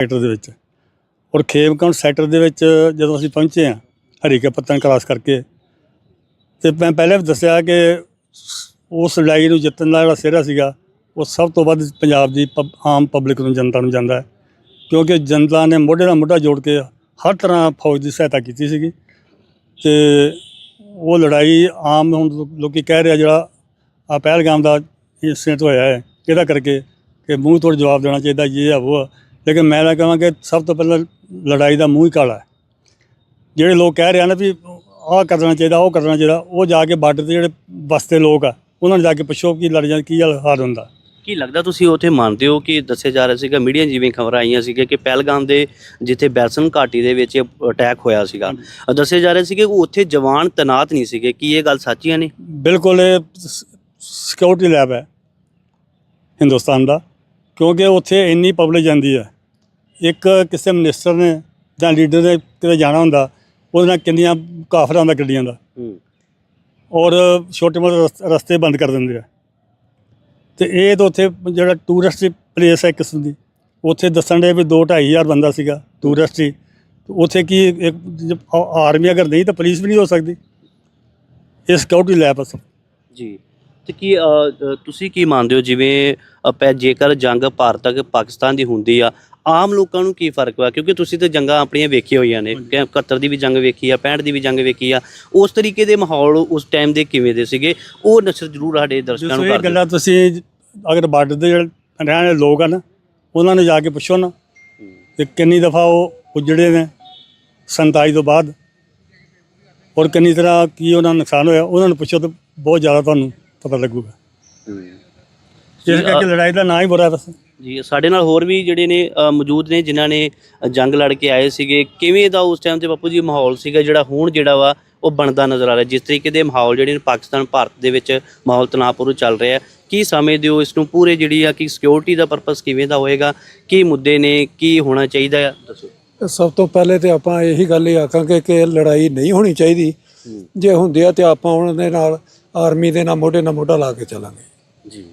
Sector ਦੇ ਵਿੱਚ। ਔਰ ਖੇਮਕੌਂਟ ਸੈਕਟਰ ਦੇ ਵਿੱਚ ਜਦੋਂ ਅਸੀਂ ਪਹੁੰਚੇ ਹਾਂ ਹਰੀਕੇ ਪੱਤਨ ਕ੍ਰਾਸ ਕਰਕੇ, ਤੇ ਮੈਂ ਪਹਿਲੇ ਵੀ ਦੱਸਿਆ ਕਿ ਉਸ ਲੜਾਈ ਨੂੰ ਜਿੱਤਣ ਦਾ ਜਿਹੜਾ ਸਿਹਰਾ ਸੀਗਾ, ਉਹ ਸਭ ਤੋਂ ਵੱਧ ਪੰਜਾਬ ਦੀ ਪਬ- ਆਮ ਪਬਲਿਕ ਨੂੰ, ਜਨਤਾ ਨੂੰ ਜਾਂਦਾ ਹੈ। ਕਿਉਂਕਿ ਜਨਤਾ ਨੇ ਮੋਢੇ ਨਾਲ ਮੋਢਾ ਜੋੜ ਕੇ ਹਰ ਤਰ੍ਹਾਂ ਫੌਜ ਦੀ ਸਹਾਇਤਾ ਕੀਤੀ ਸੀਗੀ। ਤੇ ਉਹ ਲੜਾਈ ਆਮ ਹੁਣ ਲੋ- ਲੋਕੀ ਕਹਿ ਰਿਹਾ ਜਿਹੜਾ ਆ ਪਹਿਲਗਾਮ ਦਾ ਇੰਸੀਡੈਂਟ ਹੋਇਆ ਹੈ, ਇਹਦਾ ਕਰਕੇ ਕਿ ਮੂੰਹ ਤੋੜ ਜਵਾਬ ਦੇਣਾ ਚਾਹੀਦਾ, ਇਹ ਆ, ਉਹ ਲੇਕਿਨ ਮੈਂ ਤਾਂ ਕਹਾਂ ਕਿ ਸਭ ਤੋਂ ਪਹਿਲਾਂ ਲੜਾਈ ਦਾ ਮੂੰਹ ਹੀ ਕਾਲਾ ਹੈ। ਜਿਹੜੇ ਲੋਕ ਕਹਿ ਰਹੇ ਹਨ ਵੀ ਆਹ ਕਰਨਾ ਚਾਹੀਦਾ ਉਹ ਕਰਨਾ ਚਾਹੀਦਾ ਉਹ ਜਾ ਕੇ ਬਾਰਡਰ ਤੇ ਜਿਹੜੇ ਬਸਤੇ ਲੋਕ ਆ ਉਹਨਾਂ ਨੂੰ ਜਾ ਕੇ ਪੁੱਛੋ ਕੀ ਲੜ ਜਾਂ ਕੀ ਹਾਲ ਹੁੰਦਾ। ਕੀ ਲੱਗਦਾ ਤੁਸੀਂ ਉੱਥੇ ਮੰਨਦੇ ਹੋ ਕਿ ਦੱਸਿਆ ਜਾ ਰਿਹਾ ਸੀਗਾ ਮੀਡੀਆ ਜਿਵੇਂ ਖਬਰਾਂ ਆਈਆਂ ਸੀਗੀਆਂ ਕਿ ਪਹਿਲਗਾਮ ਦੇ ਜਿੱਥੇ ਬੈਲਸਨ ਘਾਟੀ ਦੇ ਵਿੱਚ ਅਟੈਕ ਹੋਇਆ ਸੀਗਾ ਦੱਸਿਆ ਜਾ ਰਿਹਾ ਸੀਗਾ ਕਿ ਉੱਥੇ ਜਵਾਨ ਤਨਾਤ ਨਹੀਂ ਸੀਗੇ ਕੀ ਇਹ ਗੱਲ ਸੱਚੀਆਂ ਨੇ? ਬਿਲਕੁਲ ਇਹ ਸਿਕਿਉਰਿਟੀ ਲੈਬ ਹੈ ਹਿੰਦੁਸਤਾਨ ਦਾ। ਕਿਉਂਕਿ ਉੱਥੇ ਇੰਨੀ ਪਬਲਿਕ ਜਾਂਦੀ ਹੈ। ਇੱਕ ਕਿਸੇ ਮਿਨਿਸਟਰ ਨੇ ਜਾਂ ਲੀਡਰ ਨੇ ਕਿਤੇ ਜਾਣਾ ਹੁੰਦਾ ਉਹਦੇ ਨਾਲ ਕਿੰਨੀਆਂ ਕਾਫਰਾਂ ਦਾ ਗੱਡੀਆਂ ਦਾ। ਔਰ ਛੋਟੇ ਮੋਟੇ ਰਸ- ਰਸਤੇ ਬੰਦ ਕਰ ਦਿੰਦੇ ਆ। ਤੇ ਇਹ ਤਾਂ ਉੱਥੇ ਜਿਹੜਾ ਟੂਰਿਸਟ ਪਲੇਸ ਹੈ ਕਿਸਮ ਦੀ ਉੱਥੇ ਦੱਸਣ ਦੇ ਵੀ 2 ਹਜ਼ਾਰ ਬੰਦਾ ਸੀਗਾ ਟੂਰਿਸਟ ਹੀ। ਉੱਥੇ ਕੀ ਇੱਕ ਆਰਮੀ ਅਗਰ ਨਹੀਂ ਤਾਂ ਪੁਲਿਸ ਵੀ ਨਹੀਂ ਹੋ ਸਕਦੀ। ਇਹ ਸਿਕਿਉਰਿਟੀ ਲੈਬ ਅਸਲ ਜੀ। ਤੇ ਕੀ ਅ, ਅ, ਤੁਸੀਂ ਕੀ ਮੰਨਦੇ ਹੋ? ਜਿਵੇਂ ਆਪਾਂ ਜੇਕਰ ਜੰਗ ਭਾਰਤ ਅਤੇ ਪਾਕਿਸਤਾਨ ਦੀ ਹੁੰਦੀ ਆ ਆਮ ਲੋਕਾਂ ਨੂੰ ਕੀ ਫ਼ਰਕ ਹੋਇਆ ਕਿਉਂਕਿ ਤੁਸੀਂ ਤਾਂ ਜੰਗਾਂ ਆਪਣੀਆਂ ਵੇਖੀਆਂ ਹੋਈਆਂ ਨੇ ਕਿ 71 ਦੀ ਵੀ ਜੰਗ ਵੇਖੀ ਆ 65 ਦੀ ਵੀ ਜੰਗ ਵੇਖੀ ਆ ਉਸ ਤਰੀਕੇ ਦੇ ਮਾਹੌਲ ਉਸ ਟਾਈਮ ਦੇ ਕਿਵੇਂ ਦੇ ਸੀਗੇ? ਉਹ ਨਸ਼ਰ ਜ਼ਰੂਰ ਸਾਡੇ ਦਰਸ਼ਕਾਂ ਨੂੰ ਇਹ ਕਰ ਦਿਓ। ਗੱਲਾਂ ਤੁਸੀਂ ਅਗਰ ਬਾਰਡਰ ਦੇ ਜਿਹੜੇ ਰਹਿਣ ਵਾਲੇ ਲੋਕ ਆ ਨਾ ਉਹਨਾਂ ਨੂੰ ਜਾ ਕੇ ਪੁੱਛੋ ਨਾ। ਕਿ ਕਿੰਨੀ ਦਫਾ ਉਹ ਉਜੜੇ ਨੇ 47 ਤੋਂ ਬਾਅਦ? ਔਰ ਕਿੰਨੀ ਤਰ੍ਹਾਂ ਕੀ ਉਹਨਾਂ ਨੂੰ ਨੁਕਸਾਨ ਹੋਇਆ ਉਹਨਾਂ ਨੂੰ ਪੁੱਛੋ ਤਾਂ ਬਹੁਤ ਜ਼ਿਆਦਾ ਤੁਹਾਨੂੰ। ਪਤਾ ਲੱਗੂਗਾ। ਇਸ ਕਰਕੇ ਲੜਾਈ ਦਾ ਨਾਂ ਹੀ ਬੁਰਾ ਬਸ। ਜੀ ਸਾਡੇ ਨਾਲ ਹੋਰ ਵੀ ਜਿਹੜੇ ਨੇ ਅ, ਮੌਜੂਦ ਨੇ ਜਿਨ੍ਹਾਂ ਨੇ ਅ, ਜੰਗ ਲੜ ਕੇ ਆਏ ਸੀਗੇ ਕਿਵੇਂ ਦਾ ਉਸ ਟਾਈਮ ਤੇ ਬਾਪੂ ਜੀ ਮਾਹੌਲ ਸੀਗਾ ਜਿਹੜਾ ਹੁਣ ਜਿਹੜਾ ਵਾ ਉਹ ਬਣਦਾ ਨਜ਼ਰ ਆ ਰਿਹਾ? ਜਿਸ ਤਰੀਕੇ ਦੇ ਮਾਹੌਲ ਜਿਹੜੇ ਨੇ ਪਾਕਿਸਤਾਨ ਭਾਰਤ ਦੇ ਵਿੱਚ ਮਾਹੌਲ ਤਣਾਅਪੂਰਨ ਚੱਲ ਰਿਹਾ ਹੈ ਕੀ ਸਮਝਦੇ ਹੋ ਇਸ ਨੂੰ? ਪੂਰੇ ਜਿਹੜੀ ਆ ਕਿ ਸਿਕਿਉਰਿਟੀ ਦਾ ਪਰਪਸ ਕਿਵੇਂ ਦਾ ਹੋਏਗਾ? ਕੀ ਮੁੱਦੇ ਨੇ ਕੀ ਹੋਣਾ ਚਾਹੀਦਾ ਆ ਦੱਸੋ। ਸਭ ਤੋਂ ਪਹਿਲੇ ਤੇ ਆਪਾਂ ਇਹੀ ਗੱਲ ਹੀ ਆਖਾਂਗੇ ਕਿ ਲੜਾਈ ਨਹੀਂ ਹੋਣੀ ਚਾਹੀਦੀ। ਜੇ ਹੁੰਦੀ ਆ ਤੇ ਆਪਾਂ ਉਹਨਾਂ ਦੇ ਨਾਲ ਆਰਮੀ ਦੇ ਨਾਲ ਮੋਢੇ ਨਾਲ ਮੋਢਾ ਲਾ ਕੇ ਚੱਲਾਂਗੇ। ਜੀ।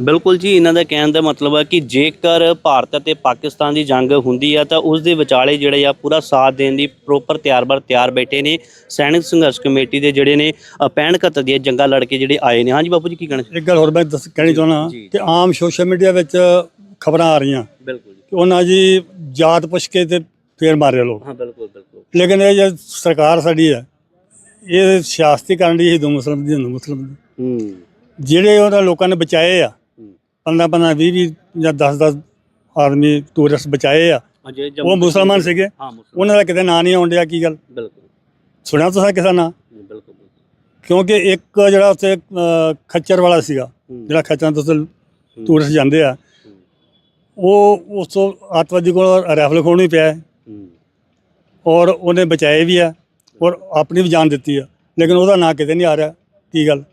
ਬਿਲਕੁਲ ਜੀ ਇਹਨਾਂ ਦਾ ਕਹਿਣ ਦਾ ਮਤਲਬ ਹੈ ਕਿ ਜੇਕਰ ਭਾਰਤ ਅਤੇ ਪਾਕਿਸਤਾਨ ਦੀ ਜੰਗ ਹੁੰਦੀ ਆ ਤਾਂ ਉਸ ਦੇ ਵਿਚਾਲੇ ਜਿਹੜੇ ਆ ਪੂਰਾ ਸਾਥ ਦੇਣ ਦੀ ਪ੍ਰੋਪਰ ਤਿਆਰ-ਬਰ ਤਿਆਰ ਬੈਠੇ ਨੇ। ਸੈਨਿਕ ਸੰਘਰਸ਼ ਕਮੇਟੀ ਦੇ ਜਿਹੜੇ ਨੇ ਅ, 65 71 ਦੀਆਂ ਜੰਗਾਂ ਲੜ ਕੇ ਜਿਹੜੇ ਆਏ ਨੇ। ਹਾਂਜੀ ਬਾਪੂ ਜੀ ਕੀ ਕਹਿਣਾ ਇੱਕ ਗੱਲ ਹੋਰ ਮੈਂ ਦੱਸ ਕਹਿਣੀ ਚਾਹੁੰਦਾ। ਕਿ ਆਮ ਸੋਸ਼ਲ ਮੀਡੀਆ ਵਿੱਚ ਖਬਰਾਂ ਆ ਰਹੀਆਂ। ਬਿਲਕੁਲ ਜੀ। ਕਿ ਉਹਨਾਂ ਜੀ ਜਾਤ ਪੁੱਛ ਕੇ ਤੇ ਫੇਰ ਮਾਰਿਆ ਲੋਕ। ਹਾਂ ਬਿਲਕੁਲ ਬਿਲਕੁਲ। ਲੇਕਿਨ ਇਹ ਜੇ ਸਰਕਾਰ ਸਾਡੀ ਹੈ ਇਹ ਸਿਆਸਤੀ ਕਰਨ ਦੀ ਹਿੰਦੂ ਮੁਸਲਮ ਦੀ ਹਿੰਦੂ ਮੁਸਲਮ ਦੀ। ਹੂੰ। ਜਿਹੜੇ ਉਹਨਾਂ ਲੋਕਾਂ ਨੇ ਬਚਾਏ ਆ ਹੂੰ। 15 15 20 20 ਜਾਂ 10 10 ਆਦਮੀ ਟੂਰਿਸਟ ਬਚਾਏ ਆ ਉਹ ਮੁਸਲਮਾਨ ਸੀਗੇ। ਉਹਨਾਂ ਦਾ ਕਿਤੇ ਨਾਂ ਨਹੀਂ ਆਉਣ ਡਿਆ ਕੀ ਗੱਲ? ਬਿਲਕੁਲ। ਸੁਣਿਆ ਤੁਸੀਂ ਕਿਸੇ ਦਾ ਨਾਂ? ਬਿਲਕੁਲ ਕਿਉਂਕਿ ਇੱਕ ਜਿਹੜਾ ਉੱਥੇ ਖੱਚਰ ਵਾਲਾ ਸੀਗਾ। ਜਿਹੜਾ ਖੱਚਰਾਂ ਤੋਂ ਟੂਰਿਸਟ ਜਾਂਦੇ ਆ ਉਹ ਉਸ ਤੋਂ ਅੱਤਵਾਦੀ ਕੋਲ ਰਾਈਫਲ ਖੋਣ ਪਿਆ। ਔਰ ਉਹਨੇ ਬਚਾਏ ਵੀ ਆ। ਔਰ ਆਪਣੀ ਵੀ ਜਾਨ ਦਿੱਤੀ ਆ। ਲੇਕਿਨ ਉਹਦਾ ਨਾਂ ਕਿਤੇ ਨਹੀਂ ਆ ਰਿਹਾ। ਕੀ ਗੱਲ?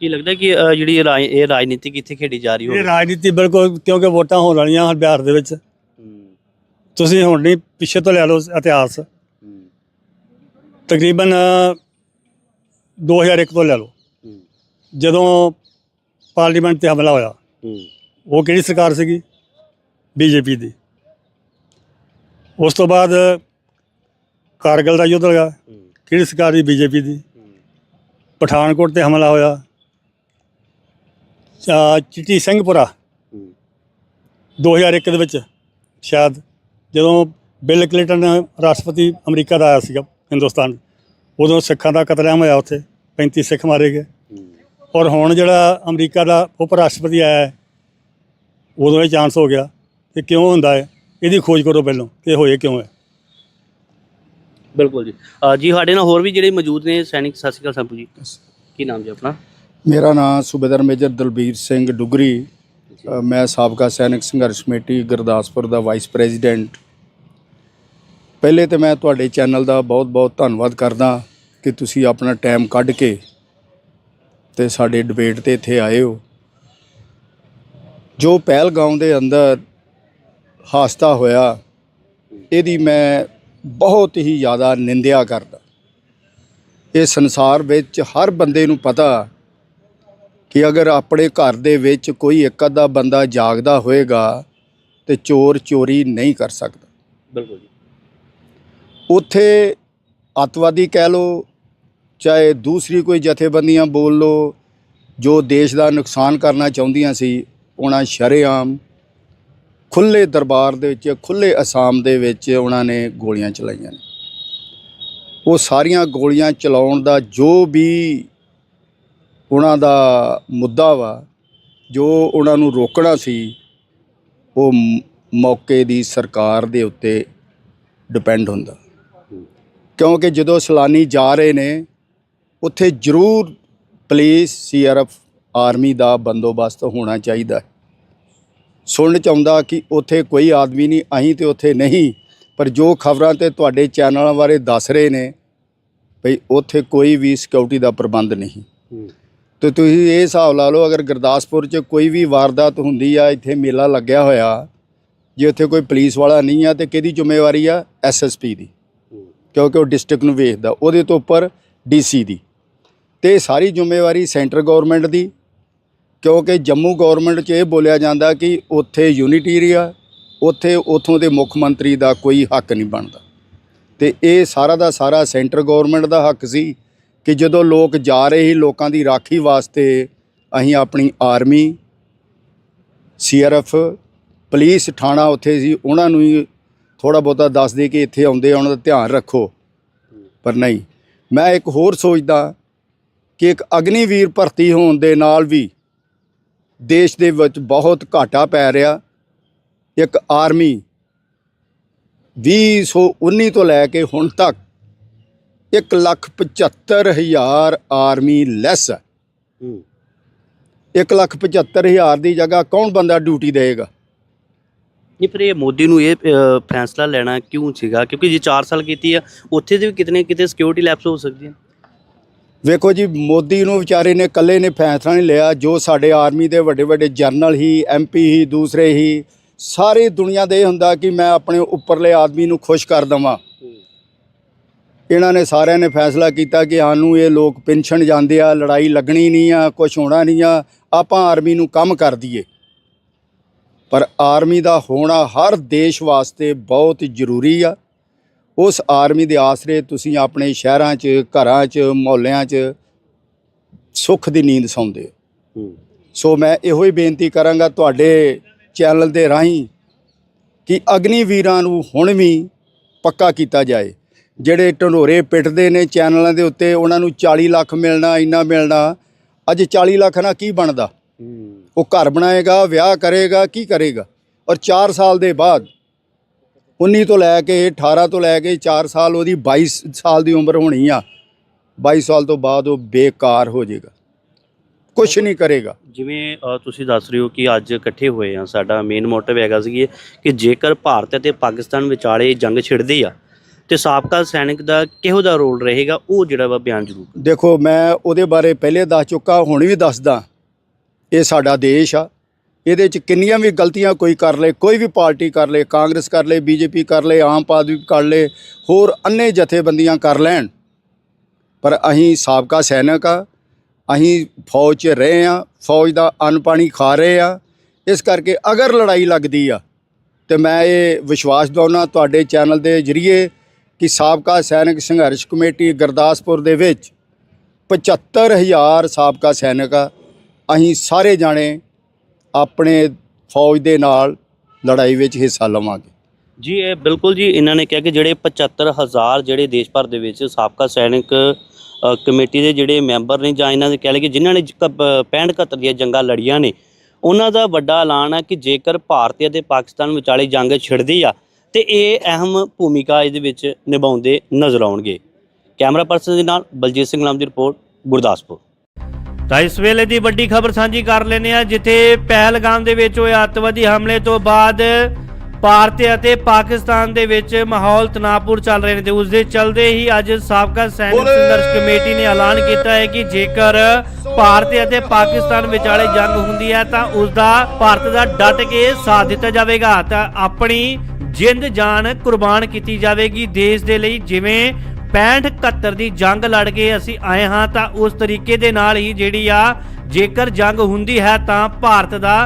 ਕੀ ਲੱਗਦਾ ਕਿ ਅ, ਜਿਹੜੀ ਇਹ ਰਾਜ- ਇਹ ਰਾਜਨੀਤੀ ਕਿੱਥੇ ਖੇਡੀ ਜਾ ਰਹੀ ਇਹ ਹੋਵੇ? ਰਾਜਨੀਤੀ ਬਿਲਕੁਲ ਕਿਉਂਕਿ ਵੋਟਾਂ ਹੋਣ ਵਾਲੀਆਂ ਹਨ ਬਿਹਾਰ ਦੇ ਵਿੱਚ। ਤੁਸੀਂ ਹੁਣ ਨਹੀਂ ਪਿੱਛੇ ਤੋਂ ਲੈ ਲਓ ਇਤਿਹਾਸ। ਤਕਰੀਬਨ 2001 ਤੋਂ ਲੈ ਲਓ। ਜਦੋਂ ਪਾਰਲੀਮੈਂਟ ਤੇ ਹਮਲਾ ਹੋਇਆ ਉਹ ਕਿਹੜੀ ਸਰਕਾਰ ਸੀਗੀ? ਬੀਜੇਪੀ ਦੀ। ਉਸ ਤੋਂ ਬਾਅਦ ਕਾਰਗਲ ਦਾ ਯੁੱਧ ਲਗਾ, ਕਿਹੜੀ ਸਰਕਾਰ ਦੀ? ਬੀਜੇਪੀ ਦੀ। ਪਠਾਨਕੋਟ ਤੇ ਹਮਲਾ ਹੋਇਆ। ਚਾ- ਚਿੱਟੀ ਸਿੰਘਪੁਰਾ। ਹੂੰ 2001 ਦੇ ਵਿੱਚ ਸ਼ਾਇਦ ਜਦੋਂ ਬਿਲ ਕਲਿੰਟਨ ਰਾਸ਼ਟਰਪਤੀ ਅਮਰੀਕਾ ਦਾ ਆਇਆ ਸੀਗਾ, ਹਿੰਦੁਸਤਾਨ। ਉਦੋਂ ਸਿੱਖਾਂ ਦਾ ਕਤਲੇਆਮ ਹੋਇਆ ਉੱਥੇ 35 ਸਿੱਖ ਮਾਰੇ ਗਏ। ਔਰ ਹੁਣ ਜਿਹੜਾ ਅਮਰੀਕਾ ਦਾ ਉਪ ਰਾਸ਼ਟਰਪਤੀ ਆਇਆ ਹੈ, ਉਦੋਂ ਇਹ ਚਾਂਸ ਹੋ ਗਿਆ ਕਿ ਕਿਉਂ ਹੁੰਦਾ ਹੈ? ਇਹਦੀ ਖੋਜ ਕਰੋ ਪਹਿਲਾਂ, ਕਿ ਇਹ ਹੋਏ, ਕਿਉਂ ਹੈ? ਬਿਲਕੁਲ ਜੀ। ਅ, ਜੀ ਸਾਡੇ ਨਾਲ ਹੋਰ ਵੀ ਜਿਹੜੇ ਮੌਜੂਦ ਨੇ ਸੈਨਿਕ ਸਤਿ ਸ਼੍ਰੀ ਅਕਾਲ ਸੰਪੂ ਜੀ। ਕੀ ਨਾਮ ਜੀ ਆਪਣਾ? ਮੇਰਾ ਨਾਮ ਸੂਬੇਦਾਰ ਮੇਜਰ ਦਲਬੀਰ ਸਿੰਘ ਡੁਗਰੀ। ਅ, ਮੈਂ ਸਾਬਕਾ ਸੈਨਿਕ ਸੰਘਰਸ਼ ਕਮੇਟੀ ਗੁਰਦਾਸਪੁਰ ਦਾ ਵਾਈਸ ਪ੍ਰੈਜ਼ੀਡੈਂਟ। ਪਹਿਲੇ ਤੇ ਮੈਂ ਤੁਹਾਡੇ ਚੈਨਲ ਦਾ ਬਹੁਤ-ਬਹੁਤ ਧੰਨਵਾਦ ਕਰਦਾ ਕਿ ਤੁਸੀਂ ਆਪਣਾ ਟਾਈਮ ਕੱਢ ਕੇ ਤੇ ਸਾਡੇ ਡਿਬੇਟ ਤੇ ਇੱਥੇ ਆਏ ਹੋ। ਜੋ ਪਹਿਲਗਾਉਂ ਦੇ ਅੰਦਰ ਹਾਸਤਾ ਹੋਇਆ ਇਹਦੀ ਮੈਂ ਬਹੁਤ ਹੀ ਜ਼ਿਆਦਾ ਨਿੰਦਿਆ ਕਰਦਾ। ਇਹ ਸੰਸਾਰ ਵਿੱਚ ਹਰ ਬੰਦੇ ਨੂੰ ਪਤਾ ਕਿ ਅਗਰ ਆਪਣੇ ਘਰ ਦੇ ਵਿੱਚ ਕੋਈ ਇੱਕ ਅੱਧਾ ਬੰਦਾ ਜਾਗਦਾ ਹੋਏਗਾ ਤੇ ਚੋਰ ਚੋਰੀ ਨਹੀਂ ਕਰ ਸਕਦਾ। ਬਿਲਕੁਲ ਜੀ। ਉੱਥੇ ਅੱਤਵਾਦੀ ਕਹਿ ਲੋ ਚਾਹੇ ਦੂਸਰੀ ਕੋਈ ਜਥੇਬੰਦੀਆਂ ਬੋਲ ਲੋ ਜੋ ਦੇਸ਼ ਦਾ ਨੁਕਸਾਨ ਕਰਨਾ ਚਾਹੁੰਦੀਆਂ ਸੀ ਉਹਨਾਂ ਸ਼ਰੇਆਮ ਖੁੱਲੇ ਦਰਬਾਰ ਦੇ ਵਿੱਚ ਖੁੱਲੇ ਅਸਾਮ ਦੇ ਵਿੱਚ ਉਹਨਾਂ ਨੇ ਗੋਲੀਆਂ ਚਲਾਈਆਂ ਨੇ। ਉਹ ਸਾਰੀਆਂ ਗੋਲੀਆਂ ਚਲਾਉਣ ਦਾ ਜੋ ਵੀ ਉਹਨਾਂ ਦਾ ਮੁੱਦਾ ਵਾ, ਜੋ ਉਹਨਾਂ ਨੂੰ ਰੋਕਣਾ ਸੀ, ਉਹ ਮੌਕੇ ਦੀ ਸਰਕਾਰ ਦੇ ਉੱਤੇ ਡਿਪੈਂਡ ਹੁੰਦਾ। ਕਿਉਂਕਿ ਜਦੋਂ ਸੈਲਾਨੀ ਜਾ ਰਹੇ ਨੇ, ਉੱਥੇ ਜ਼ਰੂਰ ਪੁਲਿਸ, ਸੀਆਰਐਫ, ਆਰਮੀ ਦਾ ਬੰਦੋਬਸਤ ਹੋਣਾ ਚਾਹੀਦਾ ਹੈ। ਸੁਣਨ ਚ ਆਉਂਦਾ ਕਿ ਉੱਥੇ ਕੋਈ ਆਦਮੀ ਨਹੀਂ ਅਸੀਂ ਤੇ ਉੱਥੇ ਨਹੀਂ। ਪਰ ਜੋ ਖਬਰਾਂ ਤੇ ਤੁਹਾਡੇ ਚੈਨਲਾਂ ਬਾਰੇ ਦੱਸ ਰਹੇ ਨੇ ਭਈ ਉੱਥੇ ਕੋਈ ਵੀ ਸਿਕਿਉਰਿਟੀ ਦਾ ਪ੍ਰਬੰਧ ਨਹੀਂ। ਤੇ ਤੁਸੀਂ ਇਹ ਹਿਸਾਬ ਲਾ ਲਓ ਅਗਰ ਗੁਰਦਾਸਪੁਰ 'ਚ ਕੋਈ ਵੀ ਵਾਰਦਾਤ ਹੁੰਦੀ ਆ ਇੱਥੇ ਮੇਲਾ ਲੱਗਿਆ ਹੋਇਆ ਜੇ ਉੱਥੇ ਕੋਈ ਪੁਲਿਸ ਵਾਲਾ ਨਹੀਂ ਆ ਤੇ ਕਿਹਦੀ ਜ਼ਿੰਮੇਵਾਰੀ ਆ? ਐਸਐਸਪੀ ਦੀ। ਕਿਉਂਕਿ ਉਹ ਡਿਸਟ੍ਰਿਕਟ ਨੂੰ ਵੇਖਦਾ ਉਹਦੇ ਤੋਂ ਉੱਪਰ ਡੀਸੀ ਦੀ। ਤੇ ਸਾਰੀ ਜ਼ਿੰਮੇਵਾਰੀ ਸੈਂਟਰ ਗਵਰਨਮੈਂਟ ਦੀ ਕਿਉਂਕਿ ਜੰਮੂ ਗਵਰਨਮੈਂਟ 'ਚ ਇਹ ਬੋਲਿਆ ਜਾਂਦਾ ਕਿ ਉੱਥੇ ਯੂਨਿਟੀ ਏਰੀਆ ਉੱਥੇ ਉਥੋਂ ਦੇ ਮੁੱਖ ਮੰਤਰੀ ਦਾ ਕੋਈ ਹੱਕ ਨਹੀਂ ਬਣਦਾ। ਤੇ ਇਹ ਸਾਰਾ ਦਾ ਸਾਰਾ ਸੈਂਟਰ ਗਵਰਨਮੈਂਟ ਦਾ ਹੱਕ ਸੀ ਕਿ ਜਦੋਂ ਲੋਕ ਜਾ ਰਹੇ ਸੀ ਲੋਕਾਂ ਦੀ ਰਾਖੀ ਵਾਸਤੇ, ਅਸੀਂ ਆਪਣੀ ਆਰਮੀ ਸੀਆਰਐਫ ਪੁਲਿਸ ਥਾਣਾ ਉੱਥੇ ਸੀ, ਉਹਨਾਂ ਨੂੰ ਹੀ ਥੋੜਾ ਬਹੁਤਾ ਦੱਸ ਦੇ ਕਿ ਇੱਥੇ ਆਉਂਦੇ ਆ, ਉਹਨਾਂ ਦਾ ਧਿਆਨ ਰੱਖੋ। ਪਰ ਨਹੀਂ, ਮੈਂ ਇੱਕ ਹੋਰ ਸੋਚਦਾ ਕਿ ਇੱਕ ਅਗਨੀਵੀਰ ਭਰਤੀ ਹੋਣ ਦੇ ਨਾਲ ਵੀ ਦੇਸ਼ ਦੇ ਵਿੱਚ ਬਹੁਤ ਘਾਟਾ ਪੈ ਰਿਹਾ। ਇੱਕ ਆਰਮੀ 2019 ਤੋਂ ਲੈ ਕੇ ਹੁਣ ਤੱਕ ਇੱਕ ਲੱਖ ਪਝੱਤਰ ਹਜ਼ਾਰ ਆਰਮੀ ਲੈਸ ਹੈ। ਇੱਕ ਲੱਖ ਪਝੱਤਰ ਹਜ਼ਾਰ ਦੀ ਜਗ੍ਹਾ ਕੌਣ ਬੰਦਾ ਡਿਊਟੀ ਦੇਗਾ ਨਹੀਂ ਫਿਰ ਇਹ ਮੋਦੀ ਨੂੰ ਇਹ ਫੈਸਲਾ ਲੈਣਾ ਕਿਉਂ ਸੀਗਾ? ਕਿਉਂਕਿ ਜੇ 4 ਸਾਲ ਕੀਤੀ ਆ ਉੱਥੇ ਦੇ ਵੀ ਕਿਤਨੇ ਕਿਤੇ ਸਿਕਿਉਰਿਟੀ ਲੈਪਸ ਹੋ ਸਕਦੀਆਂ ਵੇਖੋ ਜੀ, ਮੋਦੀ ਨੂੰ ਵਿਚਾਰੇ ਨੇ, ਇਕੱਲੇ ਨੇ ਫੈਸਲਾ ਨਹੀਂ ਲਿਆ। ਜੋ ਸਾਡੇ ਆਰਮੀ ਦੇ ਵੱਡੇ ਵੱਡੇ ਜਰਨਲ ਹੀ ਐਮਪੀ ਹੀ, ਦੂਸਰੇ ਹੀ, ਸਾਰੀ ਦੁਨੀਆ ਦੇ ਇਹ ਹੁੰਦਾ ਕਿ ਮੈਂ ਆਪਣੇ ਉੱਪਰਲੇ ਆਦਮੀ ਨੂੰ ਖੁਸ਼ ਕਰ ਦਵਾਂ। ਇਹਨਾਂ ਨੇ ਸਾਰਿਆਂ ਨੇ ਫੈਸਲਾ ਕੀਤਾ ਕਿ ਸਾਨੂੰ ਇਹ ਲੋਕ ਪੈਨਸ਼ਨ ਜਾਂਦੇ ਆ, ਲੜਾਈ ਲੱਗਣੀ ਨਹੀਂ ਆ ਕੁਝ ਹੋਣਾ ਨਹੀਂ ਆ, ਆਪਾਂ ਆਰਮੀ ਨੂੰ ਕੰਮ ਕਰ ਦਈਏ। ਪਰ ਆਰਮੀ ਦਾ ਹੋਣਾ ਹਰ ਦੇਸ਼ ਵਾਸਤੇ ਬਹੁਤ ਜ਼ਰੂਰੀ ਆ। ਉਸ ਆਰਮੀ ਦੇ ਆਸਰੇ ਤੁਸੀਂ ਆਪਣੇ ਸ਼ਹਿਰਾਂ 'ਚ ਘਰਾਂ 'ਚ ਮੁਹੱਲਿਆਂ 'ਚ ਸੁੱਖ ਦੀ ਨੀਂਦ ਸੌਂਦੇ ਹੋ। ਸੋ ਮੈਂ ਇਹੋ ਹੀ ਬੇਨਤੀ ਕਰਾਂਗਾ ਤੁਹਾਡੇ ਚੈਨਲ ਦੇ ਰਾਹੀਂ ਕਿ ਅਗਨੀ ਵੀਰਾਂ ਨੂੰ ਹੁਣ ਵੀ ਪੱਕਾ ਕੀਤਾ ਜਾਏ। ਜਿਹੜੇ ਢਨੋਰੇ ਪਿੱਟਦੇ ਨੇ ਚੈਨਲਾਂ ਦੇ ਉੱਤੇ ਉਹਨਾਂ ਨੂੰ 40 ਲੱਖ ਮਿਲਣਾ ਇੰਨਾ ਮਿਲਣਾ। ਅੱਜ 40 ਲੱਖ ਨਾਲ ਕੀ ਬਣਦਾ? ਉਹ ਘਰ ਬਣਾਏਗਾ ਵਿਆਹ ਕਰੇਗਾ ਕੀ ਕਰੇਗਾ? ਔਰ 4 ਸਾਲ ਦੇ ਬਾਅਦ 19 ਤੋਂ ਲੈ ਕੇ 18 ਤੋਂ ਲੈ ਕੇ 4 ਸਾਲ ਉਹਦੀ 22 ਸਾਲ ਦੀ ਉਮਰ ਹੋਣੀ ਆ। 22 ਸਾਲ ਤੋਂ ਬਾਅਦ ਉਹ ਬੇਕਾਰ ਹੋ ਜਾਏਗਾ। ਕੁਝ ਨਹੀਂ ਕਰੇਗਾ। ਜਿਵੇਂ ਤੁਸੀਂ ਦੱਸ ਰਹੇ ਹੋ ਕਿ ਅੱਜ ਇਕੱਠੇ ਹੋਏ ਆ। ਸਾਡਾ ਮੇਨ ਮੋਟਿਵ ਹੈਗਾ ਸੀ ਕਿ ਜੇਕਰ ਭਾਰਤ ਅਤੇ ਪਾਕਿਸਤਾਨ ਵਿਚਾਲੇ ਜੰਗ ਛਿੜਦੀ ਆ ਤੇ ਸਾਬਕਾ ਸੈਨਿਕ ਦਾ ਕਿਹੋ ਦਾ ਰੋਲ ਰਹੇਗਾ? ਉਹ ਜਿਹੜਾ ਵਾ ਬਿਆਨ ਜ਼ਰੂਰ। ਦੇਖੋ ਮੈਂ ਉਹਦੇ ਬਾਰੇ ਪਹਿਲੇ ਦੱਸ ਚੁੱਕਾ ਹੁਣ ਵੀ ਦੱਸਦਾ। ਇਹ ਸਾਡਾ ਦੇਸ਼ ਆ। ਇਹਦੇ ਚ ਕਿੰਨੀਆਂ ਵੀ ਗਲਤੀਆਂ ਕੋਈ ਕਰ ਲੇ, ਕੋਈ ਵੀ ਪਾਰਟੀ ਕਰ ਲੇ, ਕਾਂਗਰਸ ਕਰ ਲੇ, ਬੀਜੇਪੀ ਕਰ ਲੇ, ਆਮ ਆਦਮੀ ਕਰ ਲੇ, ਹੋਰ ਅੰਨੇ ਜਥੇਬੰਦੀਆਂ ਕਰ ਲੈਣ। ਪਰ ਅਸੀਂ ਸਾਬਕਾ ਸੈਨਿਕ ਆ, ਅਸੀਂ ਫੌਜ 'ਚ ਰਹੇ ਆ, ਫੌਜ ਦਾ ਅੰਨ ਪਾਣੀ ਖਾ ਰਹੇ ਆ। ਇਸ ਕਰਕੇ ਅਗਰ ਲੜਾਈ ਲੱਗਦੀ ਆ, ਤੇ ਮੈਂ ਇਹ ਵਿਸ਼ਵਾਸ ਦਿਵਾਉਣਾ ਤੁਹਾਡੇ ਚੈਨਲ ਦੇ ਜ਼ਰੀਏ ਕਿ ਸਾਬਕਾ ਸੈਨਿਕ ਸੰਘਰਸ਼ ਕਮੇਟੀ ਗੁਰਦਾਸਪੁਰ ਦੇ ਵਿੱਚ 75000 ਸਾਬਕਾ ਸੈਨਿਕ ਆ। ਅਸੀਂ ਸਾਰੇ ਜਾਣੇ ਆਪਣੇ ਫੌਜ ਦੇ ਨਾਲ ਲੜਾਈ ਵਿੱਚ ਹਿੱਸਾ ਲਵਾਂਗੇ। ਜੀ, ਇਹ ਬਿਲਕੁਲ ਜੀ, ਇਹਨਾਂ ਨੇ ਕਿਹਾ ਕਿ ਜਿਹੜੇ 75000 ਜਿਹੜੇ ਦੇਸ਼ ਭਰ ਦੇ ਵਿੱਚ ਸਾਬਕਾ ਸੈਨਿਕ ਕਮੇਟੀ ਦੇ ਜਿਹੜੇ ਮੈਂਬਰ ਨੇ ਜਾਂ ਇਹਨਾਂ ਦੇ ਕਹਿ ਲਏ ਕਿ ਜਿਨ੍ਹਾਂ ਨੇ 65 71 ਦੀਆਂ ਜੰਗਾਂ ਲੜੀਆਂ ਨੇ, ਉਹਨਾਂ ਦਾ ਵੱਡਾ ਐਲਾਨ ਹੈ ਕਿ ਜੇਕਰ ਭਾਰਤ ਅਤੇ ਪਾਕਿਸਤਾਨ ਵਿਚਾਲੇ ਜੰਗ ਛਿੜਦੀ ਆ, ਤੇ ਇਹ ਅਹਿਮ ਭੂਮਿਕਾ ਇਹਦੇ ਵਿੱਚ ਨਿਭਾਉਂਦੇ ਨਜ਼ਰ ਆਉਣਗੇ। ਕੈਮਰਾ ਪਰਸਨ ਦੇ ਨਾਲ ਬਲਜੀਤ ਸਿੰਘ ਨਾਮ ਦੀ ਰਿਪੋਰਟ, ਗੁਰਦਾਸਪੁਰ। ਤਾਂ ਇਸ ਵੇਲੇ ਦੀ ਵੱਡੀ ਖਬਰ ਸਾਂਝੀ ਕਰ ਲੈਨੇ ਆ ਜਿੱਥੇ ਪਹਿਲਗਾਮ ਦੇ ਵਿੱਚ ਹੋਏ ਅੱਤਵਾਦੀ ਹਮਲੇ ਤੋਂ ਬਾਅਦ ਭਾਰਤ ਅਤੇ ਪਾਕਿਸਤਾਨ ਦੇ ਵਿੱਚ ਮਾਹੌਲ ਤਣਾਅਪੂਰ ਚੱਲ ਰਹੇ ਨੇ ਤੇ ਉਸ ਦੇ ਚਲਦੇ ਹੀ ਅੱਜ ਸਾਬਕਾ ਸੈਨਿਕ ਸੰਘਰਸ਼ ਕਮੇਟੀ ਨੇ ਐਲਾਨ ਕੀਤਾ ਹੈ ਕਿ ਜੇਕਰ ਭਾਰਤ ਅਤੇ ਪਾਕਿਸਤਾਨ ਵਿਚਾਲੇ ਜੰਗ ਹੁੰਦੀ ਹੈ ਤਾਂ ਉਸ ਦਾ ਭਾਰਤ ਦਾ ਡਟ ਕੇ ਸਾਥ ਦਿੱਤਾ ਜਾਵੇਗਾ। ਤਾਂ ਆਪਣੀ ਜਿੰਦ ਜਾਨ ਕੁਰਬਾਨ ਕੀਤੀ ਜਾਵੇਗੀ ਦੇਸ਼ ਦੇ ਲਈ ਜਿਵੇਂ 65 71 ਦੀ ਜੰਗ ਲੜ ਕੇ ਅਸੀਂ ਆਏ ਹਾਂ ਤਾਂ ਉਸ ਤਰੀਕੇ ਦੇ ਨਾਲ ਹੀ ਜਿਹੜੀ ਆ, ਜੇਕਰ ਜੰਗ ਹੁੰਦੀ ਹੈ ਤਾਂ ਭਾਰਤ ਦਾ